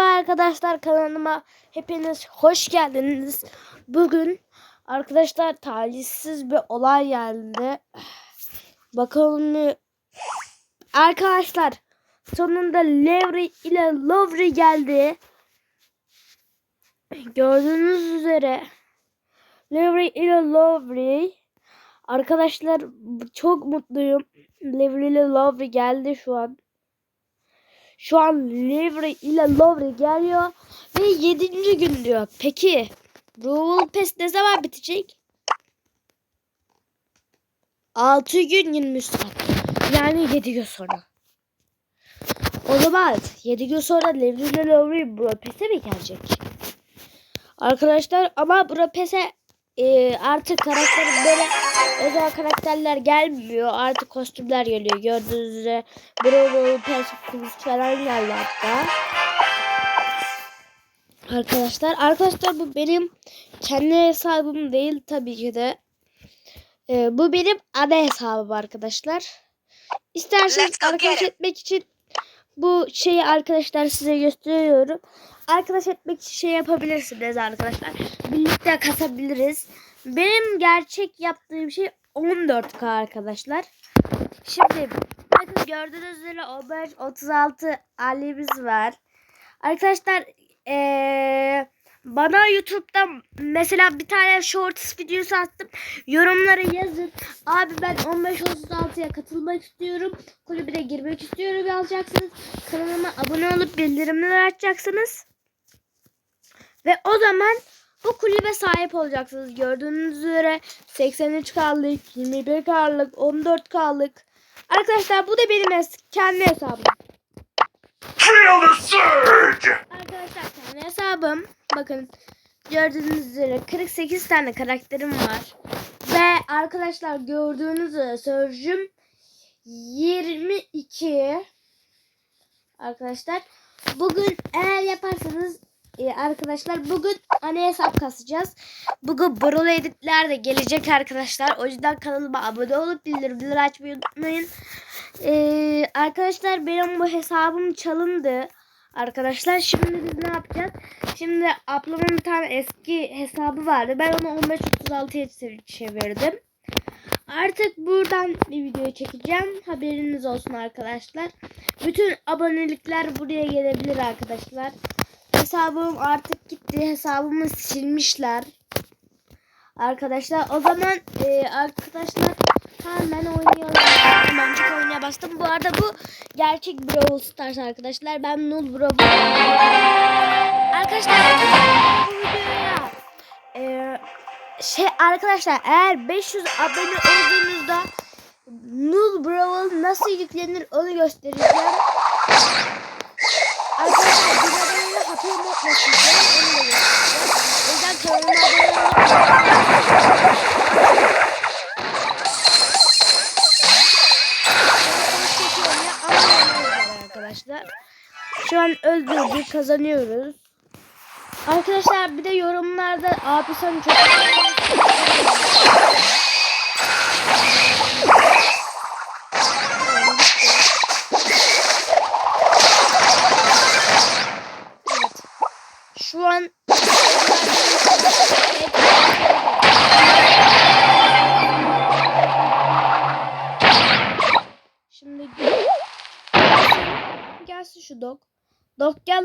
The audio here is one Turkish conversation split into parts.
Merhaba arkadaşlar kanalıma hepiniz hoş geldiniz. Bugün arkadaşlar talihsiz bir olay geldi. Bakalım Arkadaşlar sonunda Levry ile Lovry geldi. Gördüğünüz üzere Levry ile Lovry Arkadaşlar çok mutluyum. Levry ile Lovry geldi şu an. Şu an Livry ile Lovry geliyor ve 7. gün diyor. Peki Brawl Pass ne zaman bitecek? 6 gün 23 saat. Yani 7 gün sonra. O zaman 7 gün sonra Livry ile Lovry Brawl Pass'e mi gelecek? Arkadaşlar ama Brawl Pass'e e, artık karakter böyle özel karakterler gelmiyor. Artık kostümler geliyor. Gördüğünüz üzere Brawl Pass kurusu falan geldi hatta. Arkadaşlar, arkadaşlar bu benim kendi hesabım değil tabii ki de. E, bu benim ana hesabım arkadaşlar. İsterseniz arkadaş etmek için bu şeyi arkadaşlar size gösteriyorum. Arkadaş etmek için şey yapabilirsiniz arkadaşlar. Birlikte kasabiliriz. Benim gerçek yaptığım şey 14K arkadaşlar. Şimdi bakın gördüğünüz üzere 15 36 halimiz var. Arkadaşlar eee bana YouTube'dan mesela bir tane shorts videosu attım. Yorumlara yazın. Abi ben 15-36'ya katılmak istiyorum. Kulübüne girmek istiyorum yazacaksınız. Kanalıma abone olup bildirimleri açacaksınız. Ve o zaman bu kulübe sahip olacaksınız. Gördüğünüz üzere 83K'lık, 21K'lık, 14K'lık. Arkadaşlar bu da benim es- kendi hesabım. Feel the surge! Arkadaşlar kendi hesabım. Bakın gördüğünüz üzere 48 tane karakterim var. Ve arkadaşlar gördüğünüz üzere Surge'üm 22. Arkadaşlar bugün eğer yaparsanız e, arkadaşlar bugün ana hesap kasacağız. Bugün Brawl editler de gelecek arkadaşlar. O yüzden kanalıma abone olup bildirimleri açmayı unutmayın. E, arkadaşlar benim bu hesabım çalındı. Arkadaşlar şimdi biz ne yapacağız? Şimdi ablamın bir tane eski hesabı vardı. Ben onu 1536'ya çevirdim. Artık buradan bir video çekeceğim. Haberiniz olsun arkadaşlar. Bütün abonelikler buraya gelebilir arkadaşlar. Hesabım artık gitti. Hesabımı silmişler. Arkadaşlar o zaman e, arkadaşlar hemen oynayalım. Hemencik oynaya bastım. Bu arada bu gerçek Brawl Stars arkadaşlar. Ben Null Brawl. Arkadaşlar e, şey arkadaşlar eğer 500 abone olduğunuzda Null Brawl nasıl yüklenir onu göstereceğim. Arkadaşlar bir aboneyle hatayı unutmasın. Onu da göstereceğim. O yüzden kanalıma abone olun. arkadaşlar. Şu an öldürdük kazanıyoruz. Arkadaşlar bir de yorumlarda abi sen çok Evet. Şu an Şimdi gelsin şu dog. Buraya.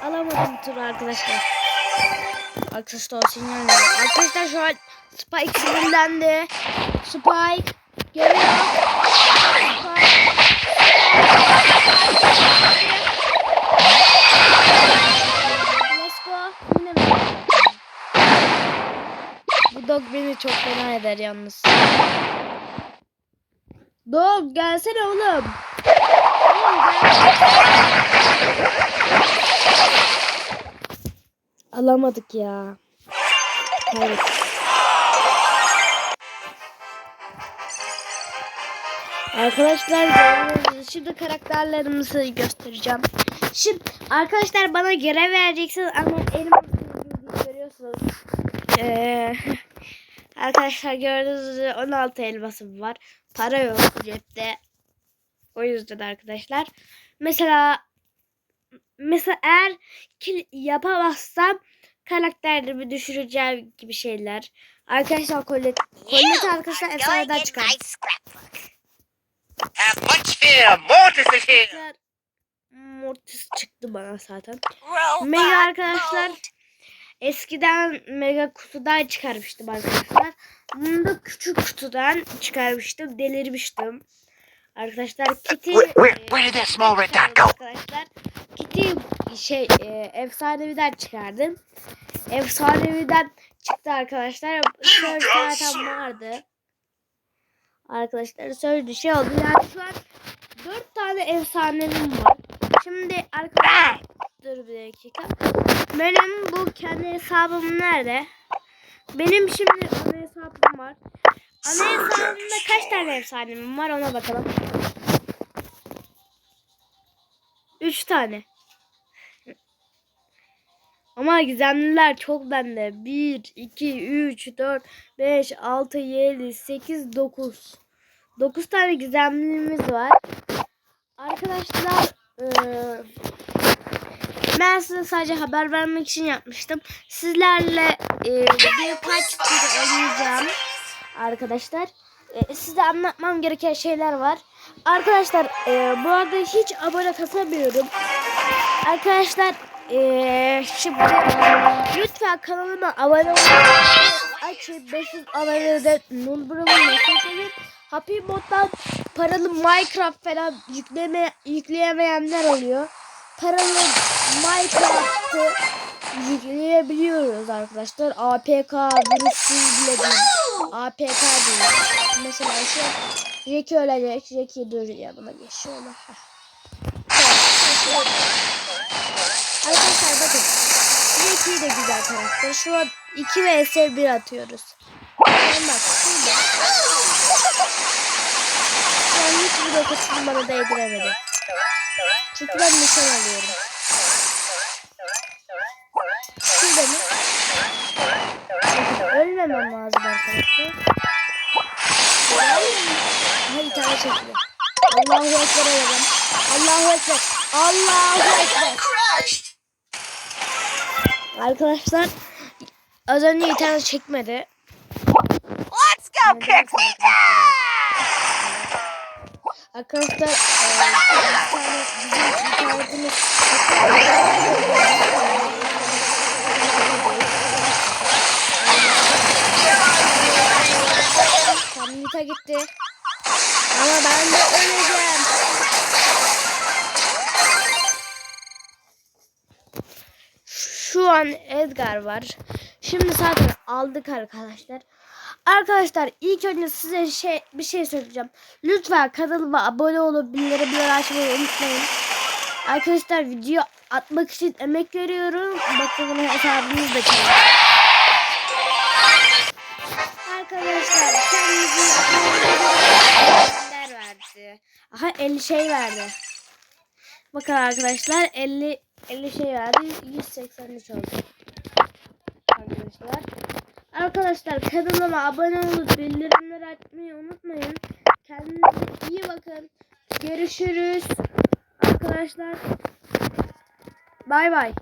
Ee, alamadım turu arkadaşlar. Arkadaşlar sinyal. Arkadaşlar şu an Spike sinirlendi. Spike geliyor. Spike. Bu dog beni çok fena eder yalnız. Dog gelsene oğlum. Alamadık ya. Evet. Arkadaşlar şimdi karakterlerimizi göstereceğim. Şimdi arkadaşlar bana görev vereceksiniz ama elim görüyorsunuz. Ee, arkadaşlar gördüğünüz üzere 16 elmasım var. Para yok cepte. O yüzden arkadaşlar. Mesela mesela eğer kill yapamazsam karakterimi düşüreceğim gibi şeyler. Arkadaşlar kollet, kollet arkadaşlar efsaneden çıkar. Mortis Mortis çıktı bana zaten. Mega arkadaşlar eskiden mega kutudan çıkarmıştım arkadaşlar. Bunu da küçük kutudan çıkarmıştım. Delirmiştim. Arkadaşlar Kitty Where, e, did small red dot go? Arkadaşlar Kitty şey e, efsaneviden çıkardım. Efsaneviden çıktı arkadaşlar. Söz zaten vardı. Arkadaşlar söz şey oldu. Yani şu an 4 tane efsanevim var. Şimdi arkadaşlar dur bir dakika. Benim bu kendi hesabım nerede? Benim şimdi ana hesabım var. Ana hesabımda kaç tane efsanevim var ona bakalım. 3 tane. Ama gizemliler çok bende. 1, 2, 3, 4, 5, 6, 7, 8, 9. 9 tane gizemlimiz var. Arkadaşlar eee, ben size sadece haber vermek için yapmıştım. Sizlerle eee, birkaç tur oynayacağım. Arkadaşlar eee, size anlatmam gereken şeyler var. Arkadaşlar eee, bu arada hiç abone kasamıyorum. Arkadaşlar eee, şimdi lütfen kanalıma abone olmayı açın. 500 abonede Nurburum'un mesajını Happy Mod'dan paralı Minecraft falan yükleme, yükleyemeyenler oluyor. Paralı Minecraft'ı yükleyebiliyoruz arkadaşlar. APK virüsüz bile değil. APK değil. Mesela şu Jackie ölecek. Jackie dur yanıma geç şöyle. Heh. Arkadaşlar bakın. Jackie de güzel karakter. Şu an 2 vs 1 atıyoruz. Bakın bak şurada. Şu an hiçbir dokuzunu bana değdiremedi. Çünkü ben nişan alıyorum. Ölmemem lazım arkadaşlar. Hadi tane çekiyor. Allahu Ekber alalım. Allahu Ekber. Allahu Ekber. Arkadaşlar az önce internet çekmedi. Let's go kick Arkadaşlar eee, bir tane bizim internetimiz Kamyita gitti. Ama ben de öleceğim. Şu an Edgar var. Şimdi zaten aldık arkadaşlar. Arkadaşlar ilk önce size şey bir şey söyleyeceğim. Lütfen kanalıma abone olup bildirimleri açmayı unutmayın. Arkadaşlar video atmak için emek veriyorum. Bakın hesabınız da. Arkadaşlar kendinize Ender verdi. Aha 50 şey verdi. Bakın arkadaşlar 50 50 şey verdi. 183 oldu. Arkadaşlar. Arkadaşlar kanalıma abone olup bildirimleri açmayı unutmayın. Kendinize iyi bakın. Görüşürüz. Arkadaşlar. Bay bay.